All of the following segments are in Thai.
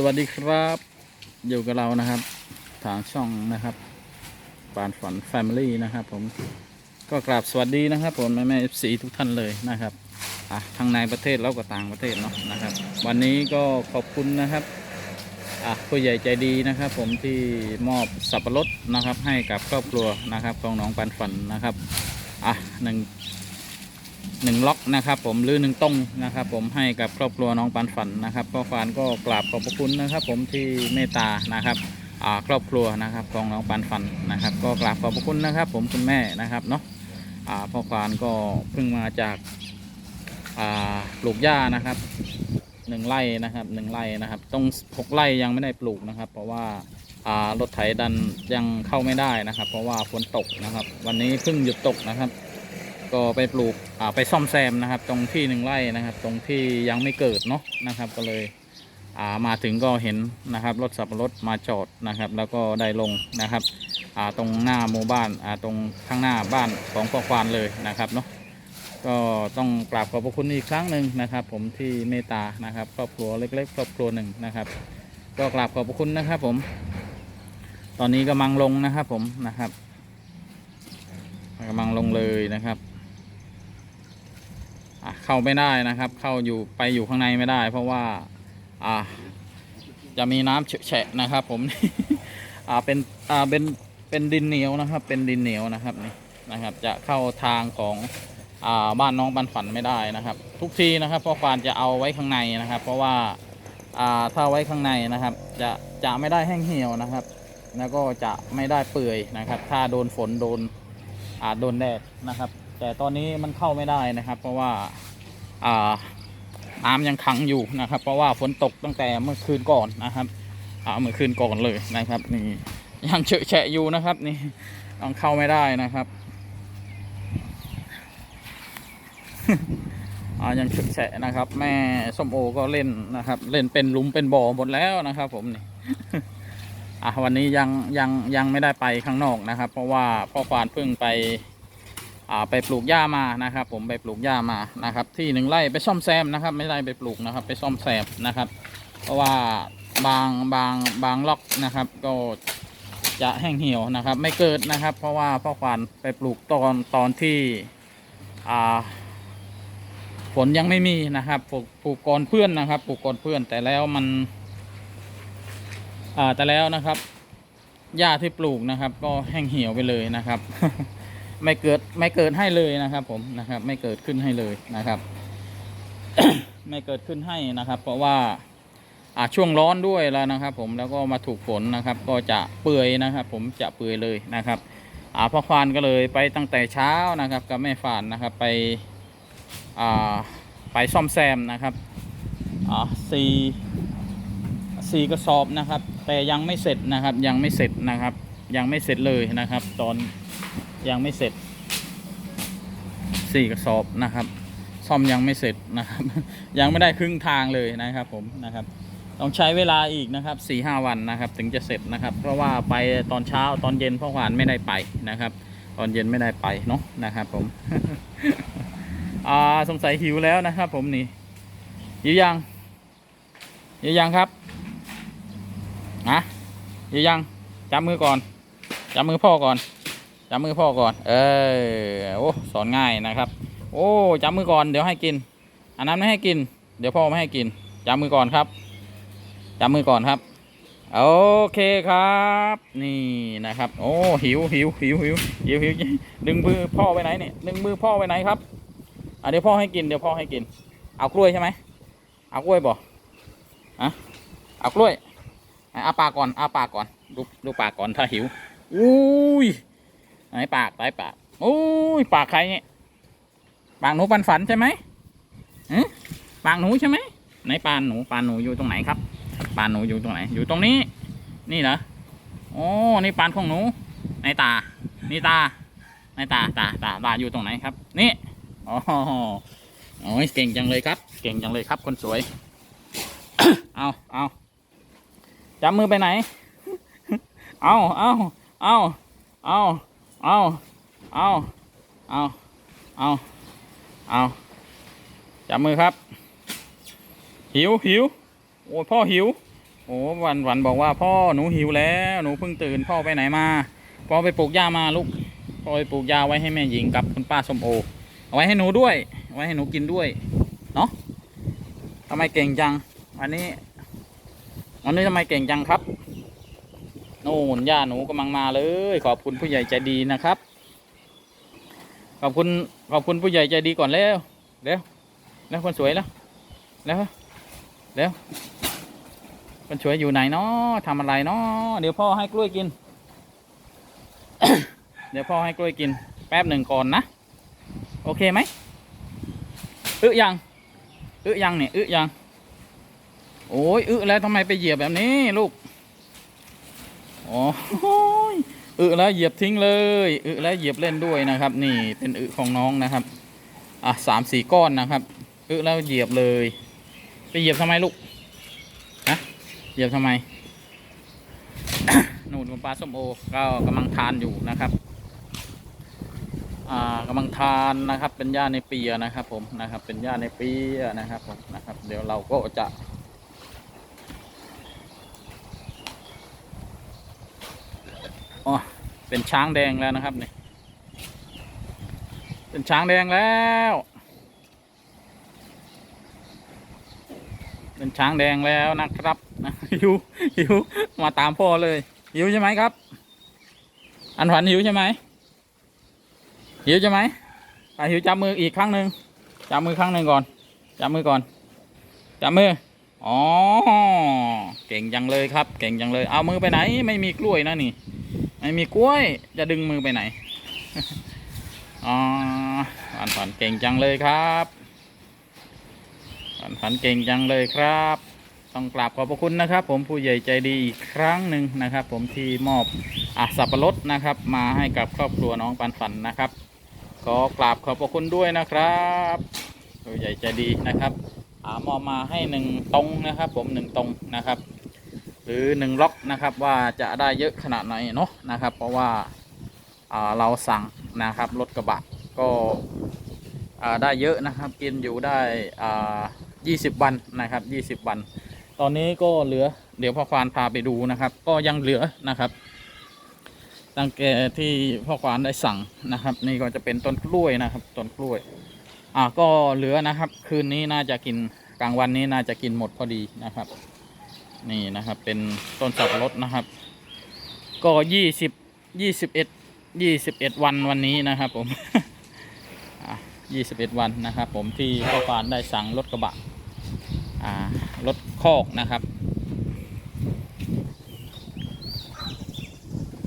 สวัสดีครับ อยู่กับเรานะครับ ทางช่องนะครับปานฝันแฟมิลี่นะครับ ผมก็กราบสวัสดีนะครับ ผมแม่แม่เอฟซีทุกท่านเลยนะครับอะทั้งในประเทศแล้วก็ต่างประเทศเนาะนะครับ วันนี้ก็ขอบคุณนะครับอะผู้ใหญ่ใจดีนะครับ ผมที่มอบสับปะรดนะครับ ให้กับครอบครัวนะครับของน้องปานฝันนะครับอะหนึ่ง หนึ่งล็อกนะครับผมหรือหนึ่งต้งนะครับ ผมให้กับครอบครัวน้องปันฝันนะครับก็ฟานก็กราบขอบพระคุณนะครับ ผมที่เมตตานะครับครอบครัวนะครับของน้องปันฝันนะครับ ก็กราบขอบพระคุณนะครับ ผมคุณแม่นะครับเนาะพ่อฟานก็เพิ่งมาจากปลูกหญ้านะครับหนึ่งไร่นะครับหนึ่งไร่นะครับตรงหกไร่ยังไม่ได้ปลูกนะครับ เพราะว่ารถไถดันยังเข้าไม่ได้นะครับ เพราะว่าฝนตกนะครับ วันนี้เพิ่งหยุดตกนะครับ ก็ไปปลูกอ่าไปซ่อมแซมนะครับ ตรงที่หนึ่งไร่นะครับ ตรงที่ยังไม่เกิดเนาะนะครับ ก็เลยอ่ามาถึงก็เห็นนะครับรถสับปะรถมาจอดนะครับ แล้วก็ได้ลงนะครับอ่าตรงหน้าหมู่บ้านอ่าตรงข้างหน้าบ้านของพ่อควานเลยนะครับเนาะก็ต้องกราบขอบพระคุณอีกครั้งหนึ่งนะครับ ผมที่เมตานะครับ ครอบครัวเล็กๆ ครอบครัวหนึ่งนะครับ ก็กราบขอบพระคุณนะครับ ผม ตอนนี้กำลังลงนะครับ ผมนะครับกำลังลงเลยนะครับ เข้าไม่ได้นะครับ เข้าอยู่ไปอยู่ข้างในไม่ได้ เพราะว่าอ่าจะมีน้ำเฉะแฉะนะครับ ผมอ่าเป็นอ่าเป็นเป็นดินเหนียวนะครับ เป็นดินเหนียวนะครับนี่นะครับ จะเข้าทางของอ่าบ้านน้องบันฝันไม่ได้นะครับ ทุกทีนะครับพ่อฟานจะเอาไว้ข้างในนะครับ เพราะว่าอ่าถ้าไว้ข้างในนะครับ จะจะไม่ได้แห้งเหี่ยวนะครับ แล้วก็จะไม่ได้เปื่อยนะครับ ถ้าโดนฝนโดนอ่าโดนแดดนะครับ แต่ตอนนี้มันเข้าไม่ได้นะครับ เพราะว่า น้ำยังขังอยู่นะครับ เพราะว่าฝนตกตั้งแต่เมื่อคืนก่อนนะครับเมื่อคืนก่อนเลยนะครับนี่ยังเฉอะแฉะอยู่นะครับนี่ต้องเข้าไม่ได้นะครับยังเฉอะแฉะนะครับ แม่ส้มโอก็เล่นนะครับ เล่นเป็นลุมเป็นบ่อหมดแล้วนะครับ ผมนี่อะวันนี้ยังยังยังไม่ได้ไปข้างนอกนะครับ เพราะว่าพ่อควานเพิ่งไป ไปปลูกหญ้ามานะครับ ผมไปปลูกหญ้ามานะครับ ที่หนึ่งไร่ไปซ่อมแซมนะครับ ไม่ได้ไปปลูกนะครับ ไปซ่อมแซมนะครับ เพราะว่าบางบางบางล็อกนะครับ ก็จะแห้งเหี่ยวนะครับ ไม่เกิดนะครับ เพราะว่าพ่อควานไปปลูกตอนตอนที่ฝนยังไม่มีนะครับปลูกปลูกก่อนเพื่อนนะครับปลูกก่อนเพื่อนแต่แล้วมันแต่แล้วนะครับหญ้าที่ปลูกนะครับ ก็แห้งเหี่ยวไปเลยนะครับ ไม่เกิดไม่เกิดให้เลยนะครับ ผมนะครับ ไม่เกิดขึ้นให้เลยนะครับ ไม่เกิดขึ้นให้นะครับ เพราะว่าอาช่วงร้อนด้วยแล้วนะครับ ผมแล้วก็มาถูกฝนนะครับ ก็จะเปื่อยนะครับ ผมจะเปื่อยเลยนะครับอ่าพ่อควานก็เลยไปตั้งแต่เช้านะครับ กับแม่ฝานนะครับไปอ่าไปซ่อมแซมนะครับอ่าสี่สี่กระสอบนะครับ แต่ยังไม่เสร็จนะครับ ยังไม่เสร็จนะครับ ยังไม่เสร็จเลยนะครับ ตอน ยังไม่เสร็จสี่กระสอบนะครับ ซ่อมยังไม่เสร็จนะครับ ยังไม่ได้ครึ่งทางเลยนะครับผมนะครับ ต้องใช้เวลาอีกนะครับสี่ห้าวันนะครับ ถึงจะเสร็จนะครับ เพราะว่าไปตอนเช้าตอนเย็นพ่อหวานไม่ได้ไปนะครับ ตอนเย็นไม่ได้ไปเนาะนะครับ ผมอ่าสงสัยหิวแล้วนะครับ ผมนี่หิวยังหิวยังครับอะหิวยังจับมือก่อนจับมือพ่อก่อน จับมือพ่อก่อน เออโอ้สอนง่ายนะครับ โอ้จับมือก่อนเดี๋ยวให้กิน อันนั้นไม่ให้กิน เดี๋ยวพ่อไม่ให้กินจับมือก่อนครับจับมือก่อนครับ โอเคครับ นี่นะครับ โอ้หิวหิวหิวหิวหิวหิวดึงมือพ่อไปไหนเนี่ยดึงมือพ่อไปไหนครับอะเดี๋ยวพ่อให้กินเดี๋ยวพ่อให้กิน เอากล้วยใช่ไหมเอากล้วยบ่อะเอากล้วยอะอาปากก่อนอาปากก่อนดูดูปากก่อนถ้าหิวอุ้ย ไหนปากไหนปากโอ้ยปากใครเนี่ยปากหนูปันฝันใช่ไหมหืปากหนูใช่ไหมไหนปานหนูปานหนูอยู่ตรงไหนครับปานหนูอยู่ตรงไหน อยู่ตรงนี้ นี่เหรอโอ้นี่ปานของหนูในตา นี่ตาในตาตาตาตาอยู่ตรงไหนครับ นี่อ๋อโอ้ยเก่งจังเลยครับ เก่งจังเลยครับ คนสวย เอาเอาจับมือไปไหน เอาเอาเอาเอา เอาเอาเอาเอาเอาจับมือครับ หิวหิวโอ้ยพ่อหิว โอ้วันวันบอกว่าพ่อหนูหิวแล้ว หนูเพิ่งตื่นพ่อไปไหนมาพ่อไปปลูกหญ้ามาลูกพ่อไปปลูกหญ้าไว้ให้แม่หญิงกับคุณป้าส้มโอเอาไว้ให้หนูด้วยเอาไว้ให้หนูกินด้วยเนาะทำไมเก่งจังวันนี้วันนี้ทำไมเก่งจังครับ น่นหญ้าหนูกำลังมาเลย ขอบคุณผู้ใหญ่ใจดีนะครับ ขอบคุณขอบคุณผู้ใหญ่ใจดีก่อนแล้วเร็วแล้วคนสวยแล้วแล้วแล้วคนสวยอยู่ไหนเนาะทำอะไรเนาะเดี๋ยวพ่อให้กล้วยกิน เดี๋ยวพ่อให้กล้วยกิน แป๊บหนึ่งก่อนนะโอเคไหมอึยังอึยังเนี่ยอึยังโอ้ยอึแล้วทำไมไปเหยียบแบบนี้ลูก อ้ยอึแล้วเหยียบทิ้งเลยอึแล้วเหยียบเล่นด้วยนะครับ นี่เป็นอึของน้องนะครับ อะสามสี่ก้อนนะครับอึแล้วเหยียบเลยไปเหยียบทำไมลูกฮะเหยียบทำไมนู่นคุณปลาส้มโอก็กำลังทานอยู่นะครับ อ่ากำลังทานนะครับ เป็นหญ้าในเปียนะครับ ผมนะครับ เป็นหญ้าในเปียนะครับผมนะครับ เดี๋ยวเราก็จะ อ๋อเป็นช้างแดงแล้วนะครับนี่เป็นช้างแดงแล้ว เป็นช้างแดงแล้วนะครับหิวหิวมาตามพ่อเลยหิวใช่ไหมครับ อันฝันหิวใช่ไหมหิวใช่ไหมอะหิวจับมืออีกครั้งหนึ่งจับมือครั้งหนึ่งก่อนจับมือก่อนจับมืออ๋อเก่งจังเลยครับ เก่งจังเลย เอามือไปไหนไม่มีกล้วยนะนี่ ไม่มีกล้วย จะดึงมือไปไหน อ๋อฝันฝันเก่งจังเลยครับฝันฝันเก่งจังเลยครับ ต้องกราบขอบพระคุณนะครับ ผมผู้ใหญ่ใจดีอีกครั้งหนึ่งนะครับ ผมที่มอบอะสับปะรดนะครับ มาให้กับครอบครัวน้องปันฝันนะครับขอกราบขอบพระคุณด้วยนะครับผู้ใหญ่ใจดีนะครับอามอบมาให้หนึ่งตรงนะครับ ผมหนึ่งตรงนะครับ หรือหนึ่งล็อกนะครับว่าจะได้เยอะขนาดไหนเนาะนะครับ เพราะว่าอ่าเราสั่งนะครับรถกระบะก็ได้เยอะนะครับกินอยู่ได้อ่า20วันนะครับ20วัน ตอนนี้ก็เหลือเดี๋ยวพ่อควานพาไปดูนะครับ ก็ยังเหลือนะครับตั้งแต่ที่พ่อควานได้สั่งนะครับ นี่ก็จะเป็นต้นกล้วยนะครับต้นกล้วยอ่าก็เหลือนะครับ คืนนี้น่าจะกินกลางวันนี้น่าจะกินหมดพอดีนะครับ นี่นะครับ เป็นต้นสับปะรดนะครับ ก็ยี่สิบยี่สิบเอ็ดยี่สิบเอ็ดวันวันนี้นะครับผมยี่สิบเอ็ดวันนะครับ ผมที่พ่อฟานได้สั่งรถกระบะรถคอกนะครับ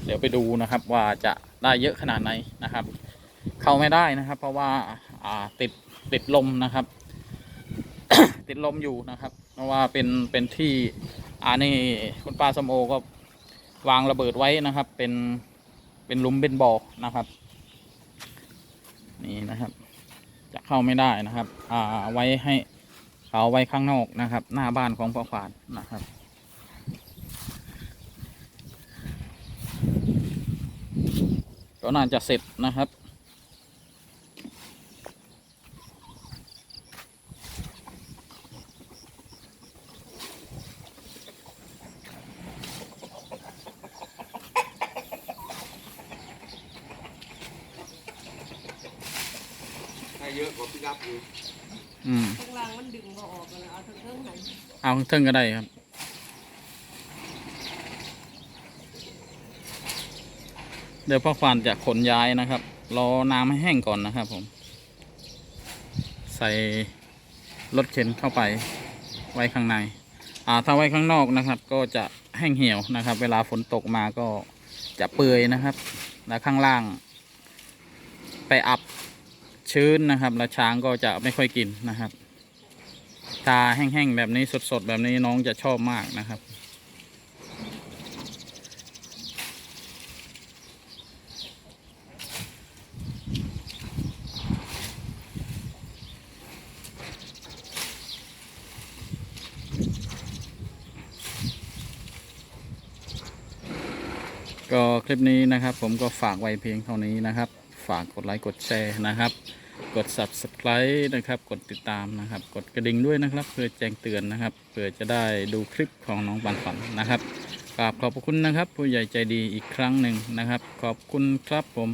เดี๋ยวไปดูนะครับว่าจะได้เยอะขนาดไหนนะครับ เข้าไม่ได้นะครับ เพราะว่าอ่าติดติดลมนะครับ ติดลมอยู่นะครับ เพราะว่าเป็นเป็นที่ อ่านี่คุณป้าสมโอก็วางระเบิดไว้นะครับ เป็นเป็นลุมเป็นบ่อนะครับ นี่นะครับ จะเข้าไม่ได้นะครับ อ่าไว้ให้เขาไว้ข้างนอกนะครับ หน้าบ้านของพ่อขวานนะครับก็น่าจะเสร็จนะครับ เยอะกว่าพี่รับอยู่อืมข้างล่างมันดึงบ่ออกแล้วเอาทั้งเครื่องไหนเอาเทิงก็ได้ครับ เดี๋ยวพ่อควานจะขนย้ายนะครับ รอน้ำให้แห้งก่อนนะครับผม ใส่รถเข็นเข้าไปไว้ข้างใน อ่าถ้าไว้ข้างนอกนะครับ ก็จะแห้งเหี่ยวนะครับ เวลาฝนตกมาก็จะเปื่อยนะครับ แล้วข้างล่าง ไปอับ ชื้นนะครับแล้วช้างก็จะไม่ค่อยกินนะครับ ตาแห้งๆแบบนี้สดๆ แบบนี้น้องจะชอบมากนะครับ ก็คลิปนี้นะครับ ผมก็ฝากไว้เพียงเท่านี้นะครับ ฝากกดไลค์กดแชร์นะครับ กด subscribe นะครับ กดติดตามนะครับ กดกระดิ่งด้วยนะครับ เพื่อแจ้งเตือนนะครับเพื่อจะได้ดูคลิปของน้องปันฝันนะครับกราบขอบพระคุณนะครับ ผู้ใหญ่ใจดีอีกครั้งหนึ่งนะครับ ขอบคุณครับผม